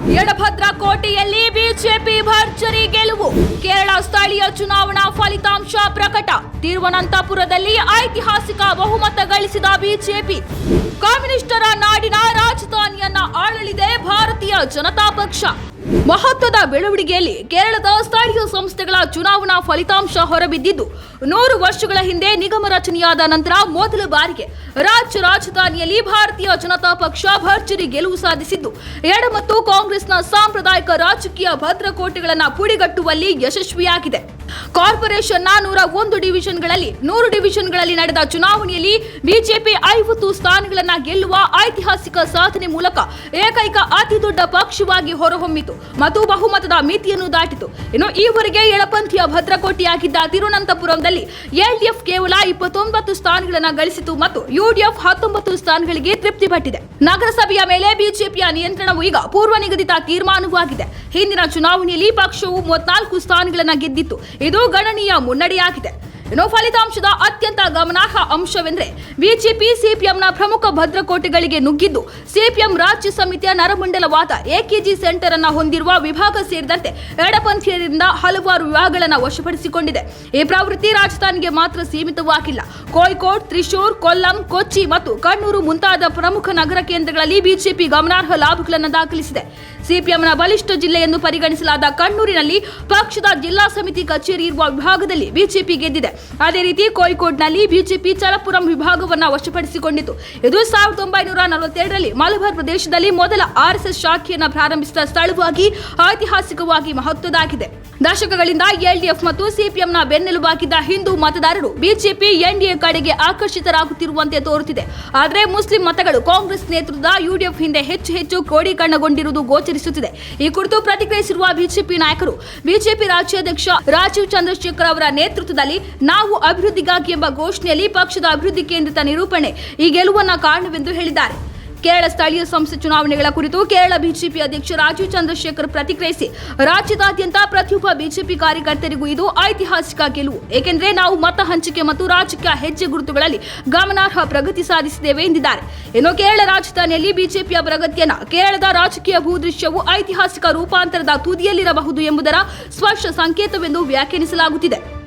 ಎಡಭದ್ರ ಕೋಟೆಯಲ್ಲಿ ಬಿಜೆಪಿ ಭರ್ಜರಿ ಗೆಲುವು. ಕೇರಳ ಸ್ಥಳೀಯ ಚುನಾವಣಾ ಫಲಿತಾಂಶ ಪ್ರಕಟ. ತಿರುವನಂತಪುರದಲ್ಲಿ ಐತಿಹಾಸಿಕ ಬಹುಮತ ಗಳಿಸಿದ ಬಿಜೆಪಿ. ಕಮ್ಯುನಿಸ್ಟರ ನಾಡಿನ ರಾಜಧಾನಿಯನ್ನ ಆಳಲಿದೆ ಭಾರತೀಯ ಜನತಾ ಪಕ್ಷ. ಮಹತ್ವದ ಬೆಳವಣಿಗೆಯಲ್ಲಿ ಕೇರಳದ ಸ್ಥಳೀಯ ಸಂಸ್ಥೆಗಳ ಚುನಾವಣಾ ಫಲಿತಾಂಶ ಹೊರಬಿದ್ದಿದ್ದು, ನೂರು ವರ್ಷಗಳ ಹಿಂದೆ ನಿಗಮ ರಚನೆಯಾದ ನಂತರ ಮೊದಲ ಬಾರಿಗೆ ರಾಜ್ಯ ರಾಜಧಾನಿಯಲ್ಲಿ ಭಾರತೀಯ ಜನತಾ ಪಕ್ಷ ಭರ್ಜರಿ ಗೆಲುವು ಸಾಧಿಸಿದ್ದು, ಎಡ ಮತ್ತು ಕಾಂಗ್ರೆಸ್ನ ಸಾಂಪ್ರದಾಯಿಕ ರಾಜಕೀಯ ಭದ್ರಕೋಟೆಗಳನ್ನು ಪುಡಿಗಟ್ಟುವಲ್ಲಿ ಯಶಸ್ವಿಯಾಗಿದೆ. ಕಾರ್ಪೊರೇಷನ್ನ ನೂರ ಒಂದು ಡಿವಿಷನ್ಗಳಲ್ಲಿ, ನೂರು ಡಿವಿಷನ್ಗಳಲ್ಲಿ ನಡೆದ ಚುನಾವಣೆಯಲ್ಲಿ ಬಿಜೆಪಿ ಐವತ್ತು ಸ್ಥಾನಗಳನ್ನು ಗೆಲ್ಲುವ ಐತಿಹಾಸಿಕ ಸಾಧನೆ ಮೂಲಕ ಏಕೈಕ ಅತಿ ದೊಡ್ಡ ಪಕ್ಷವಾಗಿ ಹೊರಹೊಮ್ಮಿತು. ಮತ್ತು ಬಹುಮತದ ಮಿತಿಯನ್ನು ದಾಟಿತು. ಇನ್ನು ಈವರೆಗೆ ಎಡಪಂಥೀಯ ಭದ್ರಕೋಟೆಯಾಗಿದ್ದ ತಿರುವನಂತಪುರಂದಲ್ಲಿ ಎಲ್ಡಿಎಫ್ ಕೇವಲ ಇಪ್ಪತ್ತೊಂಬತ್ತು ಸ್ಥಾನಗಳನ್ನು ಗಳಿಸಿತು ಮತ್ತು ಯುಡಿಎಫ್ ಹತ್ತೊಂಬತ್ತು ಸ್ಥಾನಗಳಿಗೆ ತೃಪ್ತಿ ಪಟ್ಟಿದೆ. ನಗರಸಭೆಯ ಮೇಲೆ ಬಿಜೆಪಿಯ ನಿಯಂತ್ರಣವು ಈಗ ಪೂರ್ವ ನಿಗದಿತ ತೀರ್ಮಾನವಾಗಿದೆ. ಹಿಂದಿನ ಚುನಾವಣೆಯಲ್ಲಿ ಪಕ್ಷವು ಮೂವತ್ನಾಲ್ಕು ಸ್ಥಾನಗಳನ್ನು ಗೆದ್ದಿತ್ತು. ಇದು ಗಣನೀಯ ಮುನ್ನಡೆಯಾಗಿದೆ. ಇನ್ನು ಫಲಿತಾಂಶದ ಅತ್ಯಂತ ಗಮನಾರ್ಹ ಅಂಶವೆಂದರೆ ಬಿಜೆಪಿ, ಸಿಪಿಎಂನ ಪ್ರಮುಖ ಭದ್ರಕೋಟೆಗಳಿಗೆ ನುಗ್ಗಿದ್ದು ಸಿಪಿಎಂ ರಾಜ್ಯ ಸಮಿತಿಯ ನರಮಂಡಲವಾದ ಎಕೆಜಿ ಸೆಂಟರ್ ಅನ್ನ ಹೊಂದಿರುವ ವಿಭಾಗ ಸೇರಿದಂತೆ ಎಡಪಂಥೀಯರಿಂದ ಹಲವಾರು ವಿಭಾಗಗಳನ್ನು ವಶಪಡಿಸಿಕೊಂಡಿದೆ. ಈ ಪ್ರವೃತ್ತಿ ರಾಜಧಾನಿಗೆ ಮಾತ್ರ ಸೀಮಿತವಾಗಿಲ್ಲ. ಕೋಳಿಕೋಡ್ ತ್ರಿಶೂರ್, ಕೊಲ್ಲಂ, ಕೊಚ್ಚಿ ಮತ್ತು ಕಣ್ಣೂರು ಮುಂತಾದ ಪ್ರಮುಖ ನಗರ ಕೇಂದ್ರಗಳಲ್ಲಿ ಬಿಜೆಪಿ ಗಮನಾರ್ಹ ಲಾಭಗಳನ್ನು ದಾಖಲಿಸಿದೆ. ಸಿಪಿಎಂನ ಬಲಿಷ್ಠ ಜಿಲ್ಲೆ ಎಂದು ಪರಿಗಣಿಸಲಾದ ಕಣ್ಣೂರಿನಲ್ಲಿ ಪಕ್ಷದ ಜಿಲ್ಲಾ ಸಮಿತಿ ಕಚೇರಿ ಇರುವ ವಿಭಾಗದಲ್ಲಿ ಬಿಜೆಪಿ ಗೆದ್ದಿದೆ. ಅದೇ ರೀತಿ ಕೋಳಿಕೋಡ್ನಲ್ಲಿ ಬಿಜೆಪಿ ಚಲಪುರಂ ವಿಭಾಗವನ್ನು ವಶಪಡಿಸಿಕೊಂಡಿತು ಇದು ಸಾವಿರದ ಒಂಬೈನೂರ ನಲವತ್ತೆರಡರಲ್ಲಿ ಮಲಬಾರ್ ಪ್ರದೇಶದಲ್ಲಿ ಮೊದಲ ಆರ್ಎಸ್ಎಸ್ ಶಾಖೆಯನ್ನು ಪ್ರಾರಂಭಿಸಿದ ಸ್ಥಳವಾಗಿ, ಐತಿಹಾಸಿಕವಾಗಿ ಮಹತ್ವದಾಗಿದೆ ದಶಕಗಳಿಂದ ಎಲ್ಡಿಎಫ್ ಮತ್ತು ಸಿಪಿಎಂನ ಬೆನ್ನೆಲುಬಾಗಿದ್ದ ಹಿಂದೂ ಮತದಾರರು ಬಿಜೆಪಿ ಎನ್ಡಿಎ ಕಡೆಗೆ ಆಕರ್ಷಿತರಾಗುತ್ತಿರುವಂತೆ ತೋರುತ್ತಿದೆ. ಆದರೆ ಮುಸ್ಲಿಂ ಮತಗಳು ಕಾಂಗ್ರೆಸ್ ನೇತೃತ್ವದ ಯುಡಿಎಫ್ ಹಿಂದೆ ಹೆಚ್ಚು ಹೆಚ್ಚು ಕ್ರೋಢೀಕರಣಗೊಂಡಿರುವುದು ಗೋಚರಿಸುತ್ತಿದೆ. ಈ ಕುರಿತು ಪ್ರತಿಕ್ರಿಯಿಸಿರುವ ಬಿಜೆಪಿ ನಾಯಕರು, ಬಿಜೆಪಿ ರಾಜ್ಯಾಧ್ಯಕ್ಷ ರಾಜೀವ್ ಚಂದ್ರಶೇಖರ್ ಅವರ ನೇತೃತ್ವದಲ್ಲಿ ನಾವು ಅಭಿವೃದ್ಧಿಗಾಗಿ ಎಂಬ ಘೋಷಣೆಯಲ್ಲಿ ಪಕ್ಷದ ಅಭಿವೃದ್ಧಿ ಕೇಂದ್ರಿತ ನಿರೂಪಣೆ ಈ ಗೆಲುವನ್ನ ಕಾರಣವೆಂದು ಹೇಳಿದ್ದಾರೆ. ಕೇರಳ ಸ್ಥಳೀಯ ಸಂಸ್ಥೆ ಚುನಾವಣೆಗಳ ಕುರಿತು ಕೇರಳ ಬಿಜೆಪಿ ಅಧ್ಯಕ್ಷ ರಾಜೀವ್ ಚಂದ್ರಶೇಖರ್ ಪ್ರತಿಕ್ರಿಯಿಸಿ, ರಾಜ್ಯದಾದ್ಯಂತ ಪ್ರತಿಯೊಬ್ಬ ಬಿಜೆಪಿ ಕಾರ್ಯಕರ್ತರಿಗೂ ಇದು ಐತಿಹಾಸಿಕ ಗೆಲುವು. ಏಕೆಂದರೆ ನಾವು ಮತ ಹಂಚಿಕೆ ಮತ್ತು ರಾಜಕೀಯ ಹೆಜ್ಜೆ ಗುರುತುಗಳಲ್ಲಿ ಗಮನಾರ್ಹ ಪ್ರಗತಿ ಸಾಧಿಸಿದ್ದೇವೆ ಎಂದಿದ್ದಾರೆ. ಇನ್ನು ಕೇರಳ ರಾಜಧಾನಿಯಲ್ಲಿ ಬಿಜೆಪಿಯ ಪ್ರಗತಿಯನ್ನ ಕೇರಳದ ರಾಜಕೀಯ ಭೂದೃಶ್ಯವು ಐತಿಹಾಸಿಕ ರೂಪಾಂತರದ ತುದಿಯಲ್ಲಿರಬಹುದು ಎಂಬುದರ ಸ್ಪಷ್ಟ ಸಂಕೇತವೆಂದು ವ್ಯಾಖ್ಯಾನಿಸಲಾಗುತ್ತಿದೆ.